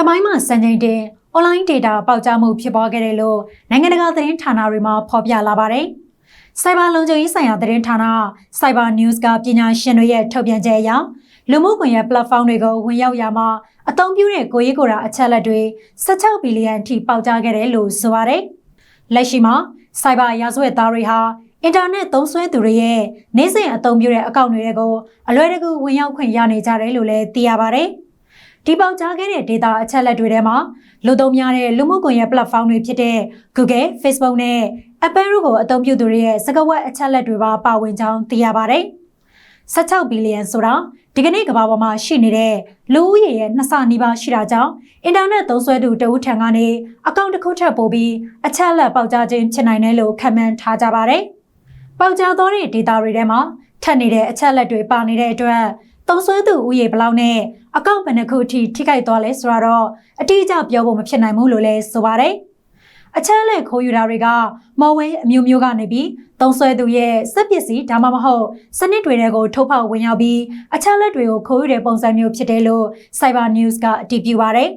တမိုင်းမှာစံချိန်တင် online data ပေါက်ကြားမှုဖြစ်ပွားခဲ့တယ်လို့နိုင်ငံတကာသတင်းဌာနတွေမှာဖော်ပြလာပါတယ်။ Cyber လုံခြုံရေးဆိုင်ရာသတင်းဌာန Cyber News ကပညာရှင်တွေရဲ့ထုတ်ပြန်ချက်အရလူမှုကွန်ရက် platform တွေကိုဝင်ရောက်ရာမှာအသုံးပြုတဲ့ကိုယ်ရေးကိုယ်တာအချက်အလက်တွေ16ဘီလီယံအထိပေါက်ကြားခဲ့တယ်လို့ဆိုပါတယ်။လက်ရှိမှာ Cyber ရာဇဝတ်သားတွေဟာအင်တာနက်သုံးစွဲသူတွေရဲ့နေ့စဉ်အသုံးပြုတဲ့အကောင့်တွေကိုအလွယ်တကူဝင်ရောက်ခွင့်ရနေကြတယ်လို့လည်းသိရပါတယ်။ ဒီပေါက်ကြားခဲ့တဲ့ data အချက်အလက်တွေထဲမှာလူသုံးများတဲ့လူမှုကွန်ရက် platform တွေဖြစ်တဲ့ Google, Facebook နဲ့ Apple တို့ကိုအသုံးပြုသူတွေရဲ့စကားဝတ်အချက်အလက်တွေပါပါဝင်ကြောင်းသိရပါတယ်။16ဘီလီယံဆိုတာဒီကနေ့ကမ္ဘာပေါ်မှာရှိနေတဲ့လူဦးရေရဲ့နှစ်ဆနီးပါးရှိတာကြောင့်အင်တာနက်သုံးစွဲသူတဦးထံကနေအကောင့်တစ်ခုထပ်ပို့ပြီးအချက်အလက်ပေါက်ကြားခြင်းဖြစ်နိုင်တယ်လို့ခန့်မှန်းထားကြပါတယ်။ပေါက်ကြားသောတဲ့ data တွေထဲမှာထပ်နေတဲ့အချက်အလက်တွေပါနေတဲ့အတွက်သုံးစွဲသူဦးရေဘယ်လောက်နဲ့ အကောင့်ဘယ်နှခုအထိထိခိုက်သွားလဲဆိုတာတော့အတိအကျပြောဖို့မဖြစ်နိုင်ဘူးလို့လည်းဆိုပါတယ်။အချက်အလက်ခိုးယူတာတွေကမော်ဝဲအမျိုးမျိုးကနေပြီးသုံးဆွဲသူရဲ့စက်ပစ္စည်းဒါမှမဟုတ်စနစ်တွေထဲကိုထုတ်ဖောက်ဝင်ရောက်ပြီးအချက်အလက်တွေကိုခိုးယူတဲ့ပုံစံမျိုးဖြစ်တယ်လို့ Cyber News ကအတည်ပြုပါတယ်